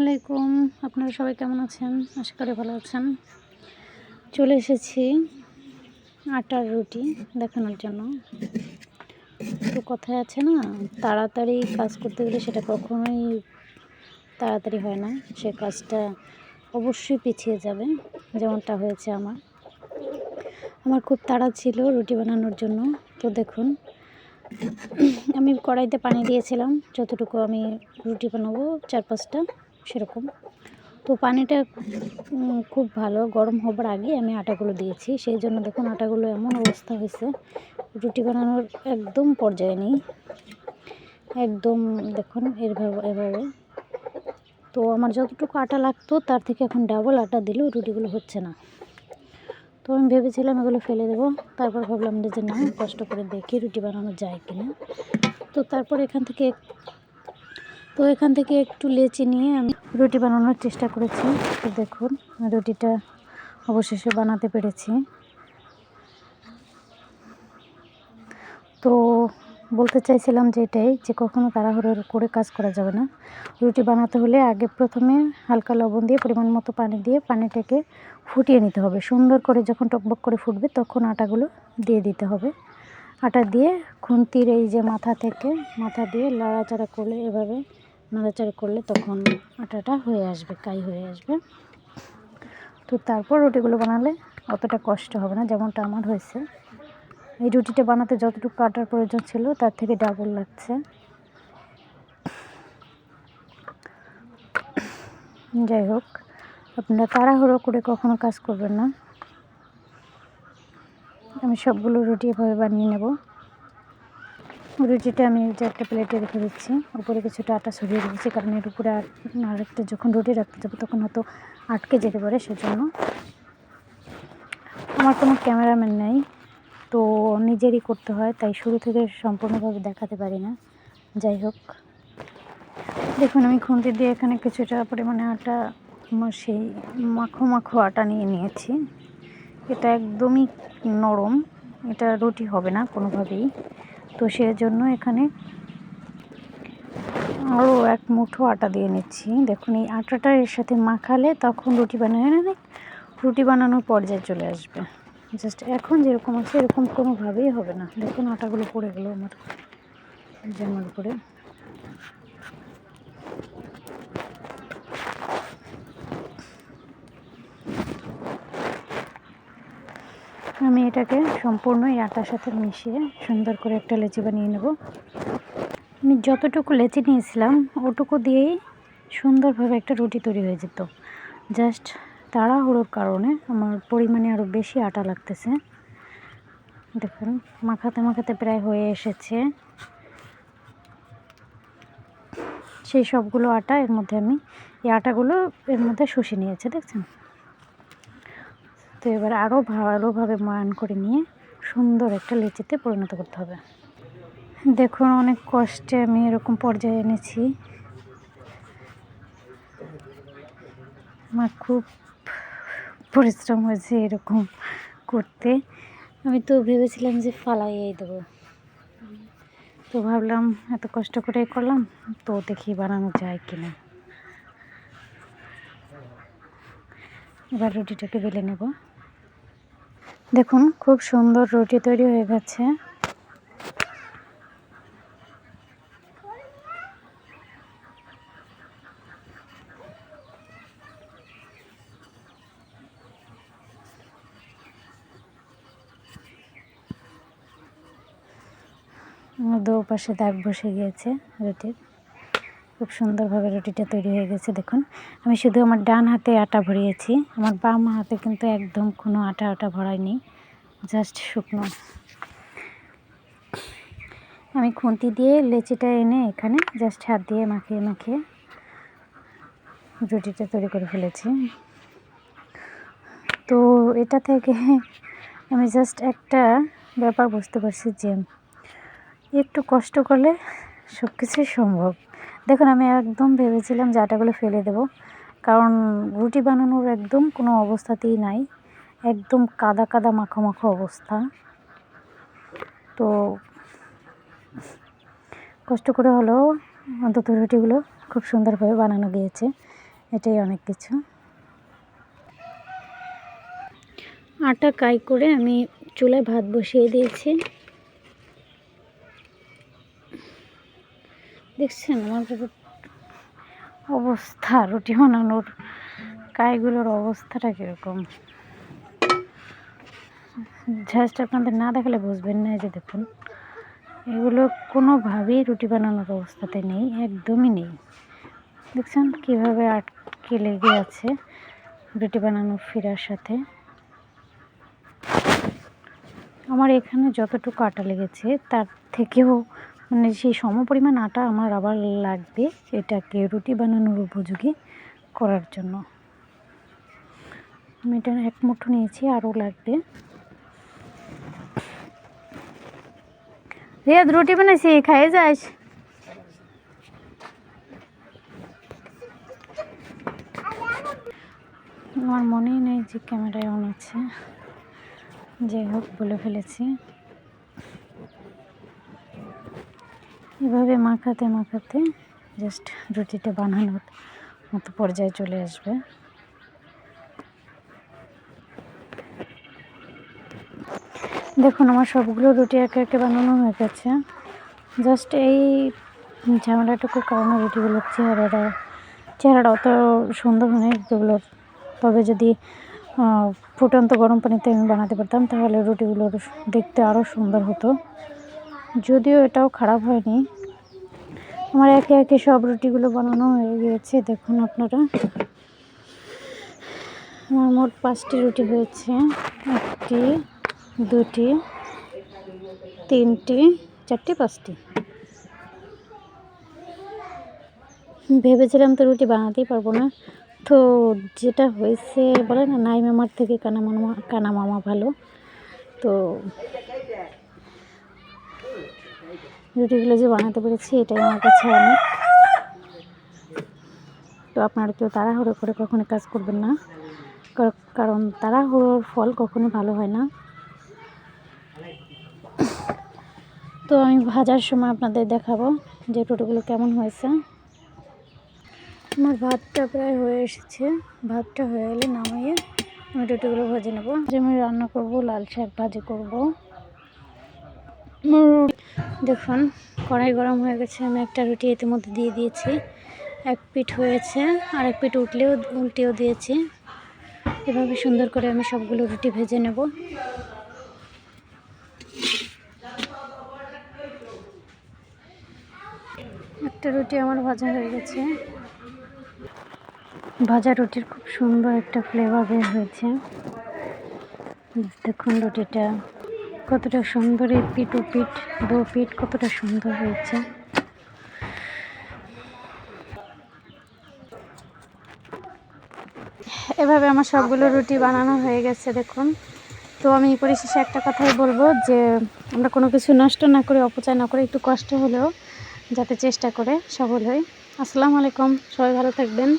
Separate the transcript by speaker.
Speaker 1: আলাইকুম। আপনারা সবাই কেমন আছেন? আশা করি ভালো আছেন। চলে এসেছি আটার রুটি দেখানোর জন্য। তো কথায় আছে না, তাড়াতাড়ি কাজ করতে গেলে সেটা কখনোই তাড়াতাড়ি হয় না। সে কাজটা অবশ্যই পিছিয়ে যাবে, যেমনটা হয়েছে আমার। আমার খুব তাড়া ছিল রুটি বানানোর জন্য। তো দেখুন, আমি কড়াইতে পানি দিয়েছিলাম। যতটুকু আমি রুটি বানাবো, চার পাঁচটা। সেরকম। তো পানিটা খুব ভালো। গরম হবার আগে আমি আটাগুলো দিয়েছি। সেই জন্য দেখুন আটাগুলো এমন অবস্থা হয়েছে। রুটি বানানোর একদম পর্যায়ে নেই। একদম দেখুন এভাবে এভাবে। তো আমার যতটুকু আটা লাগতো, তার থেকে এখন ডাবল আটা দিলেও রুটিগুলো হচ্ছে না। তো আমি ভেবেছিলাম এগুলো ফেলে দেবো। তারপর ভাবলাম যে না, কষ্ট করে দেখি রুটি বানানো যায় কিনা। তো তারপর এখান থেকে তো এখান থেকে একটু লেচি নিয়ে আমি রুটি বানানোর চেষ্টা করেছি। তো দেখুন, রুটিটা অবশেষে বানাতে পেরেছি। তো বলতে চাইছিলাম যে এটাই, যে কখনো তাড়াহুড়ো করে কাজ করা যাবে না। রুটি বানাতে হলে আগে প্রথমে হালকা লবণ দিয়ে, পরিমাণ মতো পানি দিয়ে পানিটাকে ফুটিয়ে নিতে হবে। সুন্দর করে যখন টকবক করে ফুটবে, তখন আটাগুলো দিয়ে দিতে হবে। আটা দিয়ে খুন্তির এই যে মাথা থেকে, মাথা দিয়ে লড়াচড়া করলে এভাবে নাড়াচাড়া করলে তখন আটাটা হয়ে আসবে, কাই হয়ে আসবে। তো তারপর রুটিগুলো বানালে অতটা কষ্ট হবে না, যেমনটা আমার হয়েছে। এই রুটিটা বানাতে যতটুকু আটার প্রয়োজন ছিল তার থেকে ডাবল লাগছে। যাই হোক, আপনারা তাড়াহুড়ো করে কখনো কাজ করবেন না। আমি সবগুলো রুটি এভাবে বানিয়ে নেব। রুটিটা আমি যে একটা প্লেটে রেখে দিচ্ছি, উপরে কিছুটা আটা ছড়িয়ে দিচ্ছি কারণ এর উপরে আরেকটা যখন রুটি রাখতে যাব তখন হয়তো আটকে যেতে পারে, সেজন্য আমার কোনো ক্যামেরাম্যান নেই, তো নিজেরই করতে হয়, তাই শুরু থেকে সম্পূর্ণভাবে দেখাতে পারি না। যাই হোক, দেখুন আমি খুন্তি দিয়ে এখানে কিছুটা পরিমাণে আটা সেই মাখো মাখো আটা নিয়ে নিয়েছি। এটা একদমই নরম, এটা রুটি হবে না কোনোভাবেই। তো সেজন্য এখানে আরও এক মুঠো আটা দিয়ে নিচ্ছি। দেখুন, এই আটাটা এর সাথে মাখালে তখন রুটি বানানো রুটি বানানোর পর্যায়ে চলে আসবে। জাস্ট এখন যেরকম আছে এরকম কোনোভাবেই হবে না। দেখুন, আটাগুলো পড়ে গেলো আমার, জামার উপরে। আমি এটাকে সম্পূর্ণ এই আটার সাথে মিশিয়ে সুন্দর করে একটা লেচি বানিয়ে নেব। আমি যতটুকু লেচি নিয়েছিলাম, ওটুকু দিয়েই সুন্দরভাবে একটা রুটি তৈরি হয়ে যেত। জাস্ট তাড়াহুড়োর কারণে আমার পরিমাণে আরও বেশি আটা লাগতেছে। দেখুন, মাখাতে মাখাতে প্রায় হয়ে এসেছে। সেই সবগুলো আটা এর মধ্যে আমি, এই আটাগুলো এর মধ্যে শুষে নিয়েছে, দেখছেন? তো এবার আরও ভালোভাবে ময়ান করে নিয়ে সুন্দর একটা লেচিতে পরিণত করতে হবে। দেখুন অনেক কষ্টে আমি এরকম পর্যায়ে এনেছি। আমার খুব পরিশ্রম হয়েছে এরকম করতে। আমি তো ভেবেছিলাম যে ফালাইয়েই দেবো। তো ভাবলাম এত কষ্ট করে করলাম, তো দেখি বানানো যায় কিনা। এবার রুটিটাকে বেলে নেব। দেখুন খুব সুন্দর রুটি তৈরি হয়ে গেছে। দু পাশে দাগ বসে গিয়েছে রুটির। খুব সুন্দরভাবে রুটিটা তৈরি হয়ে গেছে, দেখুন। আমি শুধু আমার ডান হাতে আটা ভরিয়েছি। আমার বাম হাতে কিন্তু একদম কোনো আটা আটা ভরাইনি জাস্ট শুকনো। আমি খুন্তি দিয়ে লেচিটা এনে এখানে জাস্ট হাত দিয়ে মাখিয়ে মাখিয়ে রুটিটা তৈরি করে ফেলেছি। তো এটা থেকে আমি জাস্ট একটা ব্যাপার বুঝতে পারছি যে একটু কষ্ট করলে সব কিছুই সম্ভব। দেখুন, আমি একদম ভেবেছিলাম যে আটাগুলো ফেলে দেব। কারণ রুটি বানানোর একদম কোনো অবস্থাতেই নাই। একদম কাদা কাদা মাখো মাখো অবস্থা। তো কষ্ট করে হলেও অন্তত রুটিগুলো খুব সুন্দরভাবে বানানো গিয়েছে। এটাই অনেক কিছু। আটা কাই করে আমি চুলায় ভাত বসিয়ে দিয়েছি। দেখছেন আমার অবস্থা, রুটি বানানোর কাইগুলোর অবস্থাটা কীরকম? জাস্ট আপনাদের না দেখালে বুঝবেন না যে দেখুন। এগুলো কোনোভাবেই রুটি বানানোর অবস্থাতে নেই, একদমই নেই। দেখছেন কীভাবে আটকে লেগে আছে রুটি বানানোর ফিরার সাথে। আমার এখানে যতটুকু আটা লেগেছে, তার থেকেও মানে সেই সমপরিমাণ আটা আমার আবার লাগবে এটাকে রুটি বানানোর উপযোগী করার জন্য। আমি এটা এক মুঠো নিয়েছি, আরও লাগবে। রিয়াদ, রুটি বানাইছি, খাইয়ে যাস। আমার মনেই নেই যে ক্যামেরায় অন আছে। যাই হোক, বলে ফেলেছি। এভাবে মাখাতে মাখাতে জাস্ট রুটিটা বানানোর মতো পর্যায়ে চলে আসবে। দেখুন, আমার সবগুলো রুটি একে একে বানানো হয়ে গেছে। জাস্ট এই ঝামেলাটুকুর কারণে রুটিগুলোর চেহারাটা চেহারাটা অত সুন্দর নয় যেগুলোর তবে যদি ফুটন্ত গরম পানিতে আমি বানাতে পারতাম, তাহলে রুটিগুলোর দেখতে আরও সুন্দর হতো। যদিও এটাও খারাপ হয়নি। আমার একে একে সব রুটিগুলো বানানো হয়ে গিয়েছে, দেখুন আপনারা। আমার মোট পাঁচটি রুটি হয়েছে, একটি, দুটি, তিনটি, চারটি, পাঁচটি। ভেবেছিলাম তো রুটি বানাতেই পারব না। তো যেটা হয়েছে, বলে না নাই মামার থেকে কানা মামা কানা মামা ভালো। তো রুটিগুলো যে বানাতে পেরেছি, এটাই আমার কাছে অনেক। তো আপনারা কেউ তাড়াহুড়ো করে কখনো কাজ করবেন না। কার- কারণ তাড়াহুড়োর ফল কখনো ভালো হয় না। তো আমি ভাজার সময় আপনাদের দেখাবো যে রুটিগুলো কেমন হয়েছে। আমার ভাতটা প্রায় হয়ে এসেছে। ভাতটা হয়ে এলে নামিয়ে আমি রুটিগুলো ভেজে নেব। যে আমি রান্না করব, লাল শাক ভাজি করব। দেখুন, কড়াই গরম হয়ে গেছে। আমি একটা রুটি ইতিমধ্যে দিয়ে দিয়েছি। এক পিঠ হয়েছে আর এক পিঠ উঠলেও উল্টেও দিয়েছি। এভাবে সুন্দর করে আমি সবগুলো রুটি ভেজে নেব। একটা রুটি আমার ভাজা হয়ে গেছে। ভাজা রুটির খুব সুন্দর একটা ফ্লেভার বের হয়েছে। দেখুন রুটিটা। কতটা সুন্দর এই পিঠ ও পিঠ দু পিঠ কতটা সুন্দর হয়েছে। এভাবে আমার সবগুলো রুটি বানানো হয়ে গেছে, দেখুন। তো আমি পরিশেষে একটা কথাই বলব যে, আমরা কোনো কিছু নষ্ট না করে, অপচয় না করে, একটু কষ্ট হলেও যাতে চেষ্টা করে, সফল হই। আসসালামু আলাইকুম, সবাই ভালো থাকবেন।